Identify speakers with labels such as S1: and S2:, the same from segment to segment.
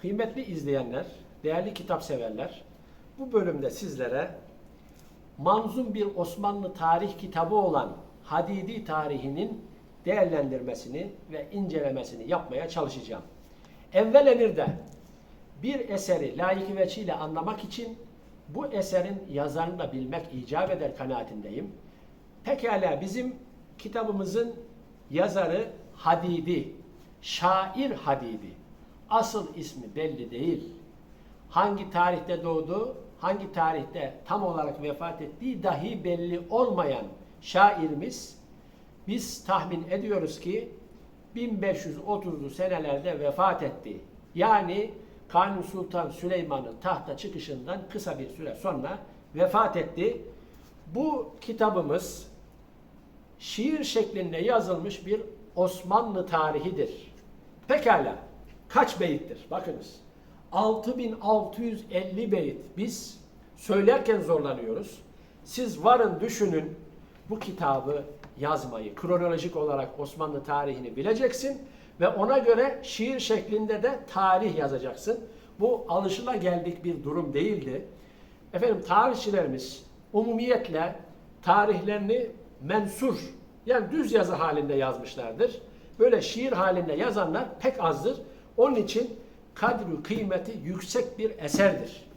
S1: Kıymetli izleyenler, değerli kitap severler, bu bölümde sizlere manzum bir Osmanlı tarih kitabı olan Hadidi tarihinin değerlendirmesini ve incelemesini yapmaya çalışacağım. Evvel emirde bir eseri layık veçiyle anlamak için bu eserin yazarını da bilmek icap eder kanaatindeyim. Pekala bizim kitabımızın yazarı Hadidi, şair Hadidi. Asıl ismi belli değil. Hangi tarihte doğdu, hangi tarihte tam olarak vefat ettiği dahi belli olmayan şairimiz biz tahmin ediyoruz ki 1530'lu senelerde vefat etti. Yani Kanuni Sultan Süleyman'ın tahta çıkışından kısa bir süre sonra vefat etti. Bu kitabımız şiir şeklinde yazılmış bir Osmanlı tarihidir. Pekala kaç beyittir? Bakınız 6650 beyit. Biz söylerken zorlanıyoruz. Siz varın düşünün bu kitabı yazmayı, kronolojik olarak Osmanlı tarihini bileceksin ve ona göre şiir şeklinde de tarih yazacaksın. Bu alışılageldik bir durum değildi. Efendim tarihçilerimiz umumiyetle tarihlerini mensur yani düz yazı halinde yazmışlardır. Böyle şiir halinde yazanlar pek azdır. Onun için kadri kıymeti yüksek bir eserdir.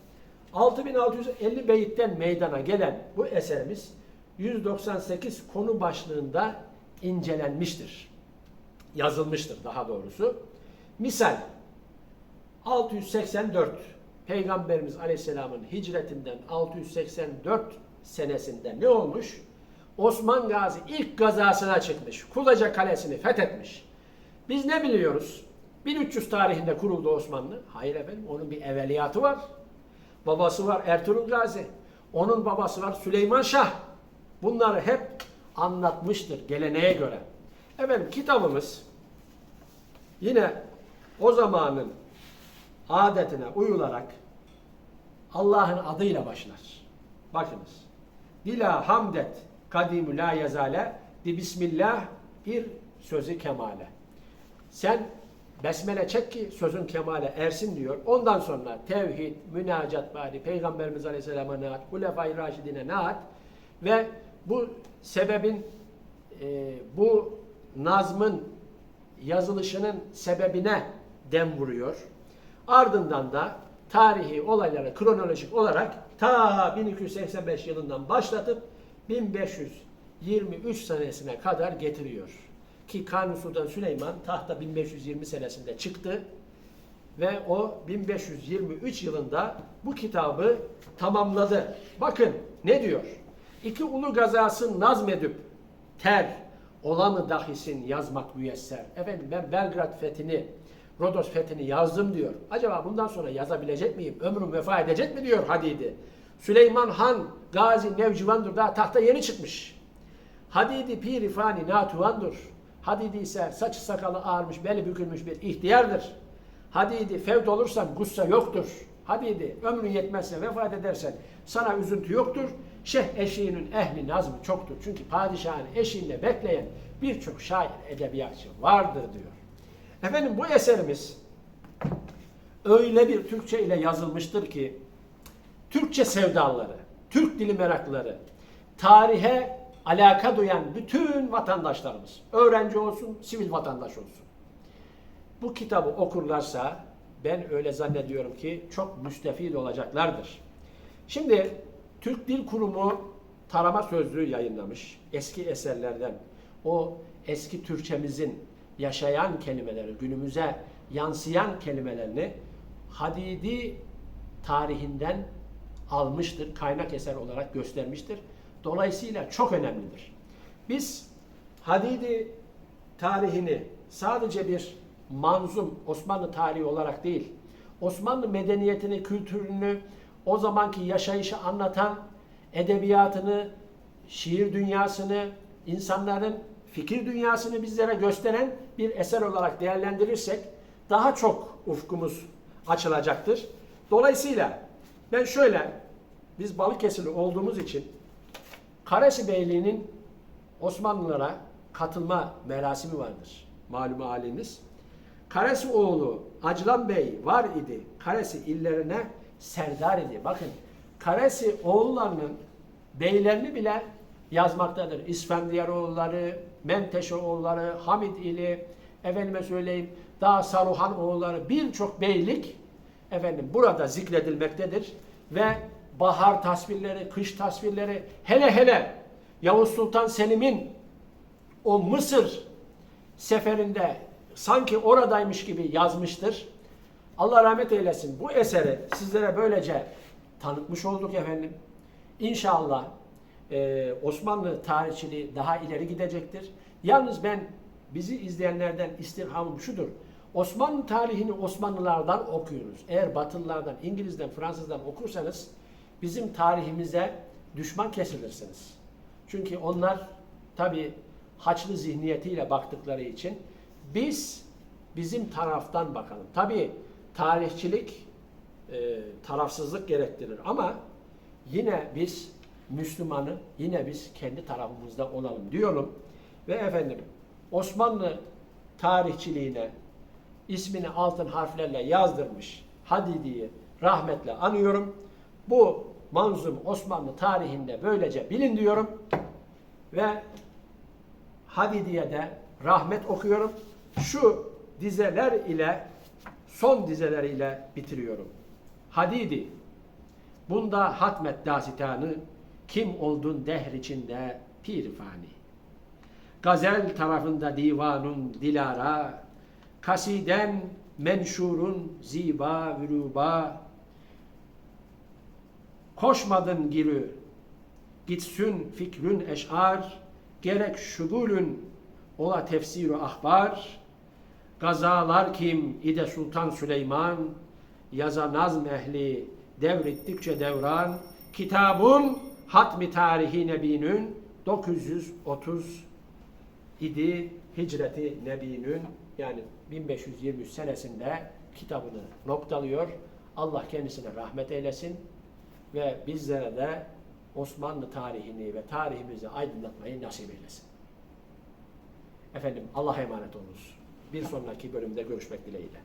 S1: 6650 beyitten meydana gelen bu eserimiz 198 konu başlığında incelenmiştir. Yazılmıştır daha doğrusu. Misal 684 Peygamberimiz Aleyhisselam'ın hicretinden 684 senesinde ne olmuş? Osman Gazi ilk gazasına çıkmış. Kulaca Kalesi'ni fethetmiş. Biz ne biliyoruz? 1300 tarihinde kuruldu Osmanlı. Hayır efendim onun bir evveliyatı var. Babası var Ertuğrul Gazi. Onun babası var Süleyman Şah. Bunları hep anlatmıştır geleneğe göre. Efendim kitabımız yine o zamanın adetine uyularak Allah'ın adıyla başlar. Bakınız. Dila hamdet kadimü la yazale di bismillah bir sözü kemale. Sen besmele çek ki sözün kemale ersin diyor. Ondan sonra tevhid, münacat bari, Peygamberimiz Aleyhisselam'a naat, Hulefai Raşidine naat ve bu sebebin, e, bu nazmın yazılışının sebebine dem vuruyor. Ardından da tarihi olayları kronolojik olarak ta 1285 yılından başlatıp 1523 senesine kadar getiriyor. Ki Kanuni Sultan Süleyman tahta 1520 senesinde çıktı ve o 1523 yılında bu kitabı tamamladı. Bakın ne diyor? İki ulu gazasın nazmedip ter olanı dahisin yazmak müyesser. Efendim ben Belgrad fethini, Rodos fethini yazdım diyor. Acaba bundan sonra yazabilecek miyim? Ömrüm vefa edecek mi diyor Hadidi. Süleyman Han Gazi Nevcivandır daha tahta yeni çıkmış. Hadidi piri fani natuvandır. Hadidi ise saçı sakalı ağarmış, beli bükülmüş bir ihtiyardır. Hadidi fevt olursan gussa yoktur. Hadidi ömrün yetmezse vefat edersen sana üzüntü yoktur. Şeyh eşiğinin ehli nazmı çoktur. Çünkü padişahın eşiğinde bekleyen birçok şair edebiyatçı vardır diyor. Efendim bu eserimiz öyle bir Türkçe ile yazılmıştır ki Türkçe sevdaları, Türk dili meraklıları, tarihe alaka duyan bütün vatandaşlarımız, öğrenci olsun, sivil vatandaş olsun. Bu kitabı okurlarsa ben öyle zannediyorum ki çok müstefid olacaklardır. Şimdi Türk Dil Kurumu tarama sözlüğü yayınlamış. Eski eserlerden o eski Türkçemizin yaşayan kelimeleri, günümüze yansıyan kelimelerini Hadidi tarihinden almıştır, kaynak eser olarak göstermiştir. Dolayısıyla çok önemlidir. Biz Hadidi tarihini sadece bir manzum Osmanlı tarihi olarak değil, Osmanlı medeniyetini, kültürünü, o zamanki yaşayışı anlatan edebiyatını, şiir dünyasını, insanların fikir dünyasını bizlere gösteren bir eser olarak değerlendirirsek daha çok ufkumuz açılacaktır. Dolayısıyla ben şöyle, biz Balıkesirli olduğumuz için Karesi Karesi oğlu Acılan Bey var idi. Karesi illerine serdar idi. Bakın Karesi oğullarının beylerini bile yazmaktadır. İsfendiyar Menteşe oğulları, Hamid ili, efendime söyleyeyim daha Saruhan oğulları birçok beylik efendim burada zikredilmektedir ve bahar tasvirleri, kış tasvirleri hele hele Yavuz Sultan Selim'in o Mısır seferinde sanki oradaymış gibi yazmıştır. Allah rahmet eylesin. Bu eseri sizlere böylece tanıtmış olduk efendim. İnşallah e, Osmanlı tarihçiliği daha ileri gidecektir. Yalnız ben bizi izleyenlerden istirhamım şudur. Osmanlı tarihini Osmanlılardan okuyoruz. Eğer Batılılardan, İngiliz'den, Fransız'dan okursanız bizim tarihimize düşman kesilirsiniz. Çünkü onlar tabi haçlı zihniyetiyle baktıkları için biz bizim taraftan bakalım. Tabi tarihçilik e, tarafsızlık gerektirir ama yine biz Müslümanı yine biz kendi tarafımızda olalım diyorum. Ve efendim Osmanlı tarihçiliğine ismini altın harflerle yazdırmış Hadidi'yi rahmetle anıyorum. Bu manzum Osmanlı tarihinde böylece bilin diyorum. Ve Hadidi'ye de rahmet okuyorum. Şu dizeler ile son dizeler ile bitiriyorum. Hadidi Bunda hatmet dasitanı kim oldun dehr içinde pir fani. Gazel tarafında divanun dilara, kasiden menşurun ziba vüruba. Koşmadın girü, gitsün fikrün eş'ar, gerek şugulün ola tefsiru ahbar. Gazalar kim ide Sultan Süleyman, yaza nazm ehli devrettikçe devran, kitabun hatmi tarihi nebinin 930 idi hicreti nebinin yani 1523 senesinde kitabını noktalıyor. Allah kendisine rahmet eylesin ve bizlere de Osmanlı tarihini ve tarihimizi aydınlatmayı nasip eylesin. Efendim Allah'a emanet olunuz. Bir sonraki bölümde görüşmek dileğiyle.